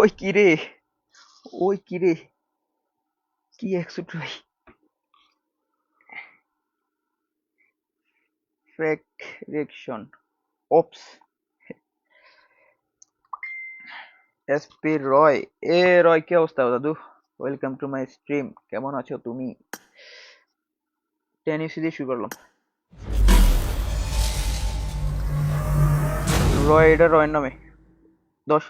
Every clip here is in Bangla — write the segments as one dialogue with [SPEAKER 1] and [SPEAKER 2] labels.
[SPEAKER 1] ওই কি রে? ওই কি রে? কি একশো ভাই? ফ্র্যাকশন ওপস এসপি রয় এ রয় কি অবস্থা দাদু? ওয়েলকাম টু মাই স্ট্রিম কেমন আছো তুমি? টেনিস দিয়ে শুরু করলাম। রয় এটা রয়ের নামে। দশ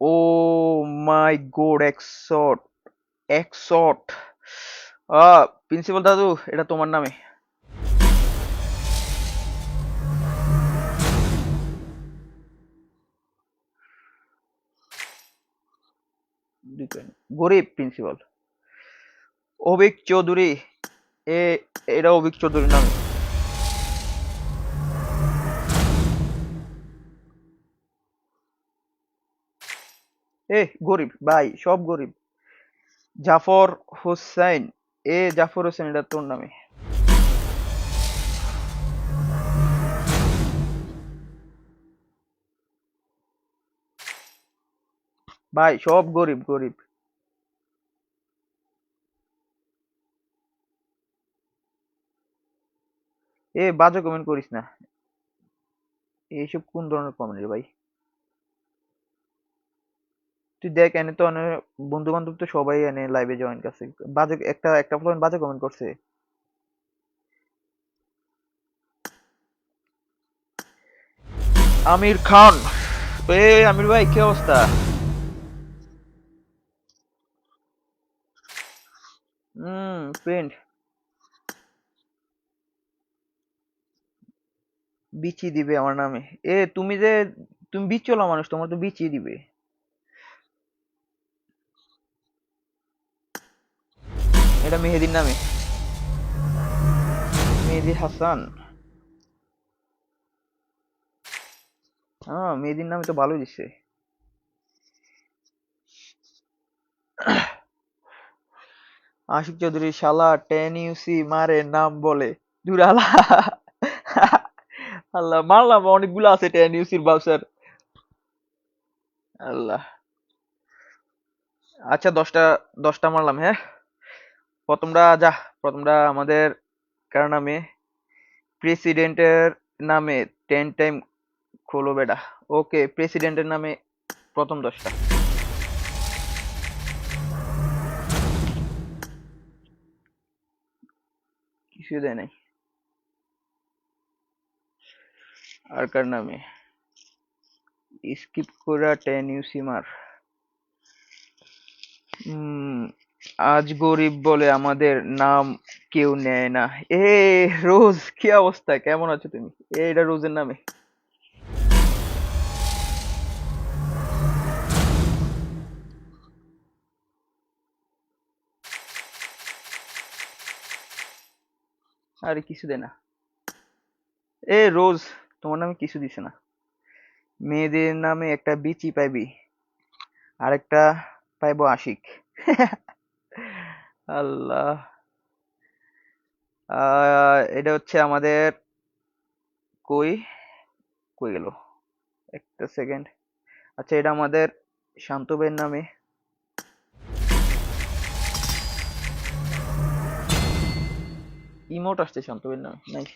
[SPEAKER 1] ও মাই গড একশট একশট প্রিন্সিপাল দাদু এটা তোমার নামে। গরিব প্রিন্সিপাল অভিক চৌধুরী, এ, এটা অভিক চৌধুরীর নামে। এ গরিব, ভাই, সব গরিব। জাফর হোসেন, এ জাফর হোসেন, এটা তোর নামে। ভাই, সব গরিব গরিব। এ, বাজে কমেন্ট করিস না। এইসব কোন ধরনের কমেন্ট ভাই? তুই দেখ, এনে তো অনেক বন্ধু বান্ধব তো সবাই এনে লাইভে জয়েন করছে। বাজে, একটা একটা ফ্লোন বাজে কমেন্ট করছে। আমির খান। এ, আমির ভাই, কি অবস্থা? হুম প্রিন্ট বিচি দিবে আমার নামে। এ, তুমি যে, তুমি বিচলা মানুষ, তোমার তো বিচি দিবে। এটা মেহেদির নামে। মেহেদি হাসান। হ্যাঁ মেহেদির নামে তো ভালোই দিচ্ছে। আশিক চৌধুরী, শালা টেন ইউসি মারে নাম বলে। দুরালা আল্লাহ। মারলাম, অনেকগুলো আছে টেন ইউসির বাউসার আল্লাহ। আচ্ছা দশটা দশটা মারলাম হ্যাঁ? প্রথমটা যা প্রথমটা আমাদের কার নামে? প্রেসিডেন্টের নামে টেন টাইম খোলো বেটা। ওকে প্রেসিডেন্টের নামে প্রথম দশটা। কিছু দেয় নাই। আর কার নামে? স্কিপ করা টেন ইউসি মার উম, আজ গরিব বলে আমাদের নাম কেউ নেয় না। এ, রোজ কি অবস্থা? কেমন আছো তুমি? এটা রোজের নামে। আরে, কিছু দে না। এ, রোজ তোমার নামে কিছু দিছে না। মেয়েদের নামে একটা বিচি পাইবি, আরেকটা পাইবো আশিক। আল্লাহ। এটা হচ্ছে আমাদের কই? কই গেল? একটা সেকেন্ড আচ্ছা এটা আমাদের শান্ত ভাইয়ের নামে। ইমোট আসছে শান্ত ভাইয়ের নামে nice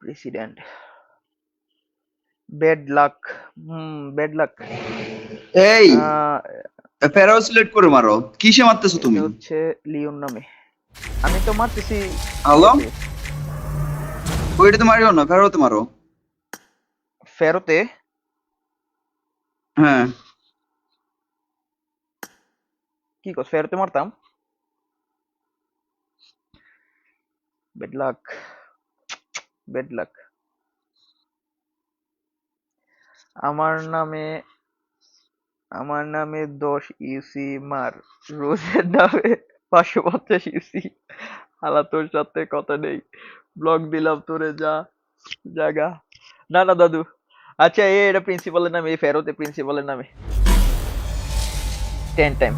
[SPEAKER 1] president bad luck hmm bad luck
[SPEAKER 2] এই ফেরাও সিলেক্ট করে মারো। কিসে মারতেছো তুমি?
[SPEAKER 1] হচ্ছে লিওন নামে। আমি তো মারতেছি
[SPEAKER 2] হ্যালো? ওইটা তো মারিও না ফেরাওতে মারো।
[SPEAKER 1] ফেরোতে?
[SPEAKER 2] হ্যাঁ।
[SPEAKER 1] কি কর ফেরোতে মারতাম? বেড লাক বেড লাক আমার নামে আমার নামে দশ ইউসি মার, রোজের নামে পাঁচশো পঞ্চাশ ইউসি। আলা তোর সাথে কথা নেই। ব্লগ দিলাম তোরে, যা জাগা না না, দাদু। আচ্ছা এ, এটা প্রিন্সিপালের নামে এই ফেরোতে প্রিন্সিপালের নামে। টেন টাইম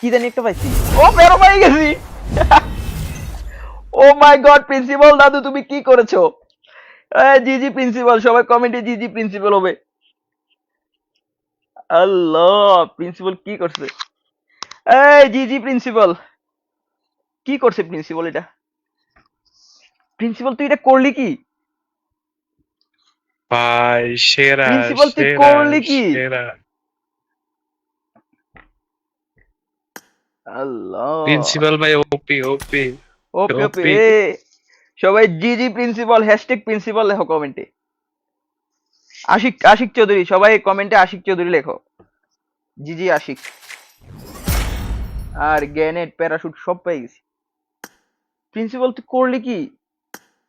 [SPEAKER 1] কি জানি একটা পাইছি। ও ফেরো পাই গেছি। ও মাই গড প্রিন্সিপাল দাদু, তুমি কি করেছ? জি জি প্রিন্সিপাল সবাই কমেন্টে জি জি প্রিন্সিপাল হবে। আল্লাহ প্রিন্সিপাল কি করছে? এই জি জি প্রিন্সিপাল কি করছে প্রিন্সিপাল এটা? প্রিন্সিপাল তুই এটা করলি কি?
[SPEAKER 3] ভাই সেরা
[SPEAKER 1] Principal, তুই করলি কি? আল্লাহ।
[SPEAKER 3] প্রিন্সিপাল ভাই ওপি ওপি
[SPEAKER 1] ওকে
[SPEAKER 3] ওপি।
[SPEAKER 1] সবাই জি জি প্রিন্সিপাল হ্যাশট্যাগ প্রিন্সিপাল লেখো কমেন্টে আশিক আশিক চৌধুরী, সবাই কমেন্টে আশিক চৌধুরী লেখো। জি জি আশিক। আর গ্যানেট প্যারাশুট সব পেয়ে গেছি। প্রিন্সিপাল তুই করলি কি?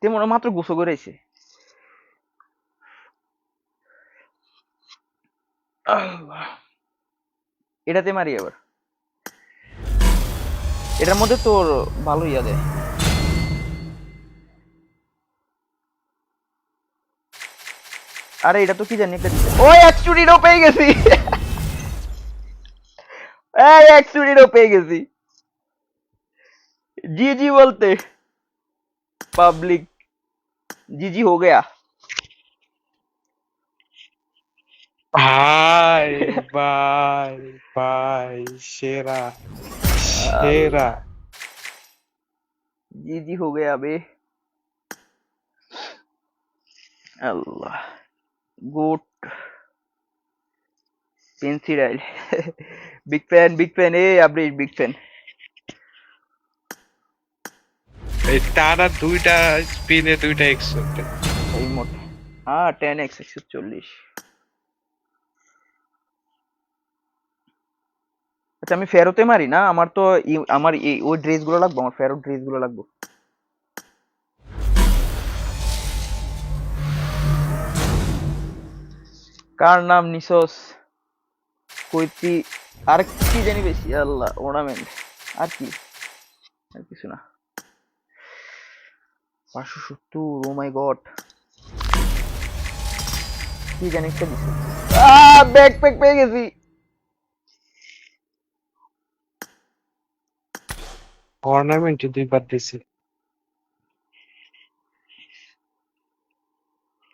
[SPEAKER 1] তেমন মাত্র গোসো করেছে। এটাতে মারি আবার। এটার মধ্যে তোর ভালো ইয়া দেয়। আরে এটা তো কি জানি একটা দিছে। ওই এক চুরিরও পেয়ে গেছি এই এক চুরিরও পেয়ে গেছি জি জি বলতে পাবলিক জি জি हो गया
[SPEAKER 3] ভাই ভাই ভাই সেরা সেরা
[SPEAKER 1] जी जी हो गया अबे अल्लाह good pencil big fan big fan এ আপনি বিগ fan
[SPEAKER 3] এই দুইটা স্পিনে দুইটা এক্স
[SPEAKER 1] এই মোট হ্যাঁ টেন এক্স একশো চল্লিশ। আচ্ছা আমি ফেরোতে মারি না? আমার তো আমার ওই ড্রেসগুলো লাগবো আমার ফেরো ড্রেসগুলো লাগবো। কার নাম নিসোস? কৈতি আর কি জানি বেশি, আল্লাহ ওর্নামেন্ট আর কি? আর কিছু না। পাঁচশো সত্তর ও মাই গড কি জানি একটা দিছে। আহ ব্যাকপ্যাক পেয়ে গেছি।
[SPEAKER 3] অর্নামেন্টে দুইবার দিছি।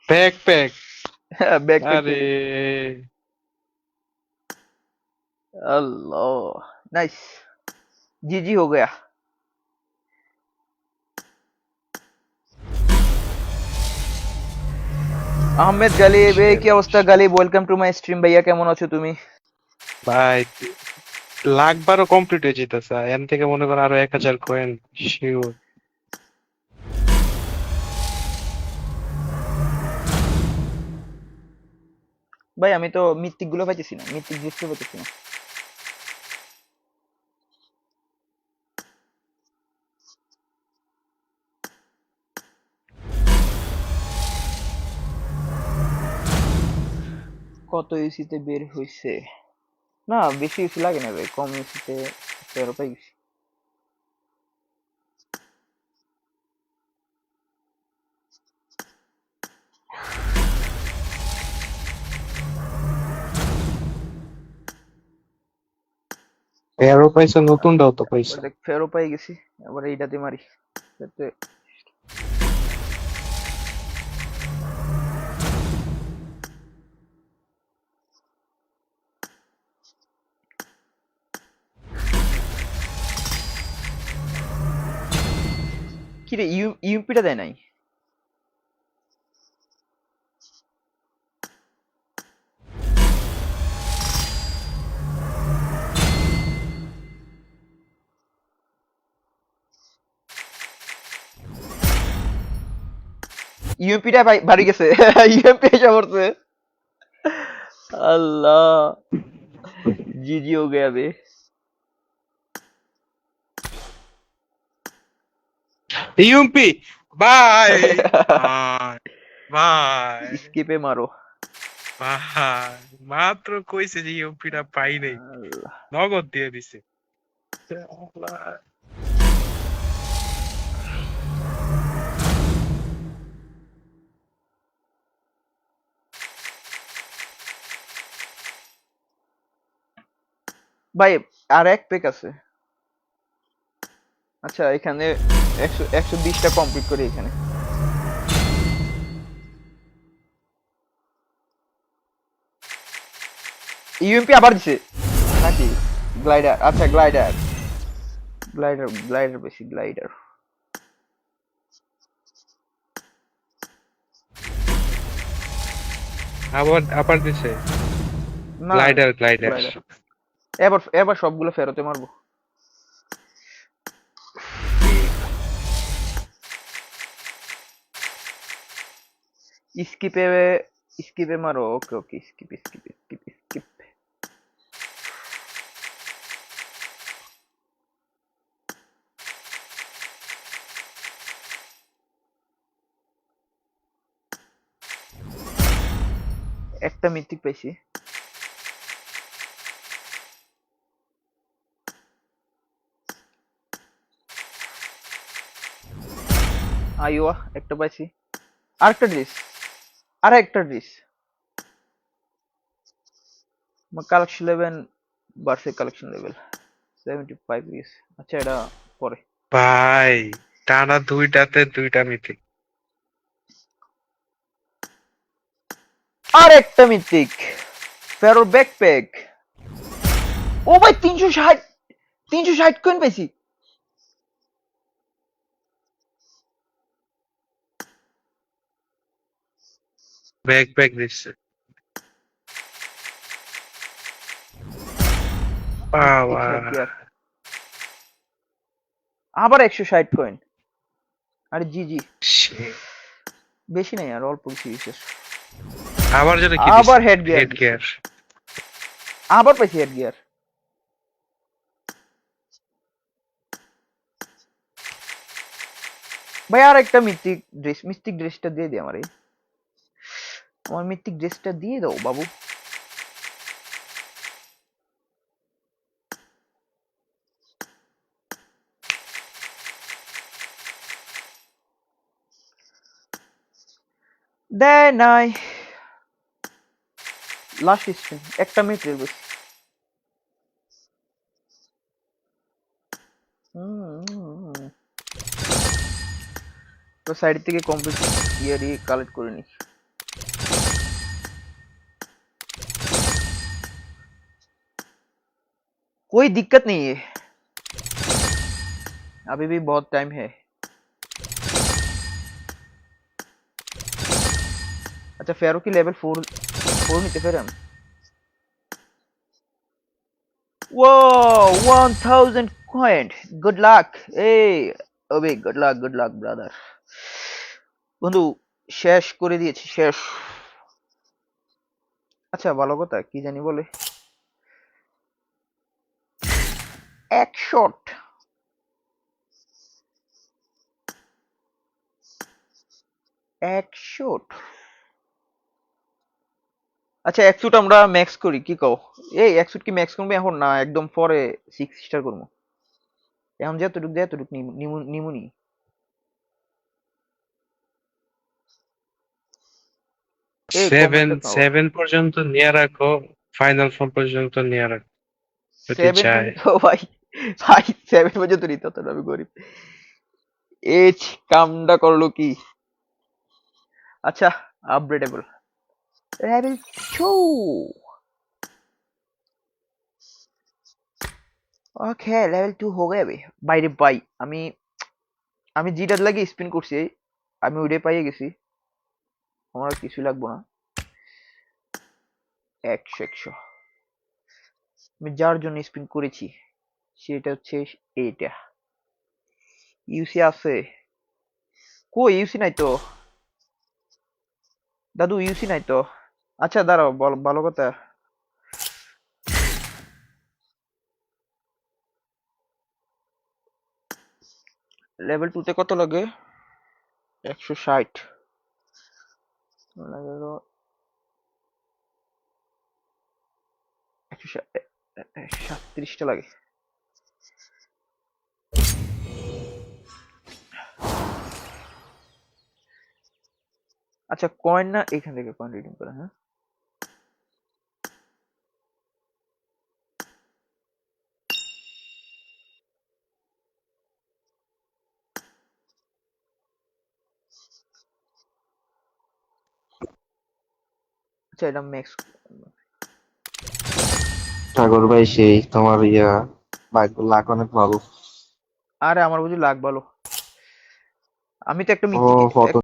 [SPEAKER 3] ব্যাক প্যাক
[SPEAKER 1] হ্যাঁ
[SPEAKER 3] ব্যাক
[SPEAKER 1] আরে। আল্লাহ। নাইস জিজি হো গয়া। আহমেদ গালি এই কি অবস্থা গালি? ওয়েলকাম টু মাই স্ট্রিম ভাইয়া কেমন আছো তুমি?
[SPEAKER 3] ভাই লাখবারও কমপ্লিট হয়ে যেতেছে এর থেকে মনে করো আরও এক হাজার কয়েন শিওর
[SPEAKER 1] ভাই, আমি তো মিথিকগুলো পাইতেছি না মিথিক বুঝতে পারতেছি না। কত ইউসিতে বের হইছে? না, বেশি ইউসি লাগে না ভাই, কম ইউসিতে তেরো পাই গেছি
[SPEAKER 3] এরও পাইছে, নতুনটাও তো পাইছে।
[SPEAKER 1] ফেরো পাই গেছি আবার এইটাতে মারি। কিরে, ইউ ইউপিটা দেয় নাই? ইউএমপিটা বাড়ি গেছে ইউএমপি এসে পড়ছে আল্লাহ জিজি হো গয়া বে
[SPEAKER 3] ইউএমপি বাই বাই
[SPEAKER 1] স্কিপে মারো
[SPEAKER 3] ভাই মাত্র কইছে যে ইউপিটা পাই নাই নগদ দিয়ে দিছে আল্লাহ
[SPEAKER 1] ভাই আর এক পেক আছে। আচ্ছা এখানে একশো একশো বিশটা কমপ্লিট করি এখানে। ইউএমপি আবার দিছে? নাকি? গ্লাইডার আচ্ছা গ্লাইডার গ্লাইডার গ্লাইডার বেশি গ্লাইডার
[SPEAKER 3] আবার আবার দিছে।
[SPEAKER 1] না
[SPEAKER 3] গ্লাইডার গ্লাইডার।
[SPEAKER 1] এবার এবার সবগুলো ফেরতে মারবো। স্কিপে স্কিপে মারো। Okay okay skip skip skip skip একটা মিথিক পাইছি। আইওয়া একটা পাইছি। আরেকটা ড্রেস আর একটা ড্রেস কালেকশন লেভেল বার্সে কালেকশন লেভেল সেভেন্টি ফাইভ ইস আচ্ছা এটা পরে।
[SPEAKER 3] ভাই টানা দুইটাতে দুইটা মিথিক
[SPEAKER 1] আর একটা মিথিক ফেরো ব্যাকপ্যাক ও ভাই তিনশো ষাট তিনশো ষাট কোয়েন পাইছি।
[SPEAKER 3] ব্যাক দিচ্ছে।
[SPEAKER 1] আবার একশো ষাট কয়েন আরে জি জি. বেশি নাই আর অল্প কিছু বিশেষ
[SPEAKER 3] আবার কি
[SPEAKER 1] আবার হেড গিয়ার
[SPEAKER 3] হেড গিয়ার
[SPEAKER 1] আবার পাইছি হেড গিয়ার ভাই আর একটা মিথিক ড্রেস মিস্টিক ড্রেসটা দিয়ে দে আমারে আমার মিথিক ড্রেসটা দিয়ে দাও, বাবু। দেয় নাই। লাস্ট স্পিন একটা মিনিট রেল বেশি তো সাইড থেকে কমপ্লিট ইয়ারই কালেক্ট করে নি कोई दिक्कत नहीं है अभी भी बहुत टाइम है अच्छा फेरो की लेवल फोर फोर नहीं थे फिर हम Whoa, 1000 coin. Good luck. Hey, Abhi, good luck, good luck, brother. বন্ধু শেষ করে দিয়েছি শেষ আচ্ছা ভালো কথা কি জানি বলে এক শট। এক শট। আচ্ছা এক শুট আমরা ম্যাক্স করি কি কও? এই এক শুট কি ম্যাক্স করব এখন? না একদম পরে সিক্স স্টার করব। এখন যতটুক দেয় এতটুক নিমুনি।
[SPEAKER 3] সেভেন। সেভেন পর্যন্ত নিয়ে রাখো ফাইনাল ফোর পর্যন্ত নিয়ে রাখো। যদি
[SPEAKER 1] সেভেন
[SPEAKER 3] চায়।
[SPEAKER 1] ভাই ভাই সেভেন পর্যন্ত নিতে হতো আমি গরিব। এইচ কামটা করল কি? আচ্ছা আপগ্রেডেবল টু বাইরে বাই আমি আমি লাগে স্পিন করছি। আমি ওইটাই পাইয়ে গেছি। আমার কিছু লাগবো না। একশো একশো। আমি যার জন্য স্পিন করেছি। সেটা হচ্ছে এইটা। ইউসি আছে। কই ইউসি নাই তো? দাদু ইউসি নাই তো? আচ্ছা দাঁড়াও ভালো কথা। লেভেল টুতে কত লাগে? একশো ষাট। একশো সা- এ- এ- এ- সাতত্রিশটা লাগে। আচ্ছা কয়েন না এখান থেকে কয়েন রিডিম করা হ্যাঁ? আচ্ছা এটা ম্যাক্স
[SPEAKER 4] সাগর ভাই সেই তোমার ইয়া লাগ অনেক ভালো।
[SPEAKER 1] আরে আমার বুঝি লাগ ভালো। আমি তো একটা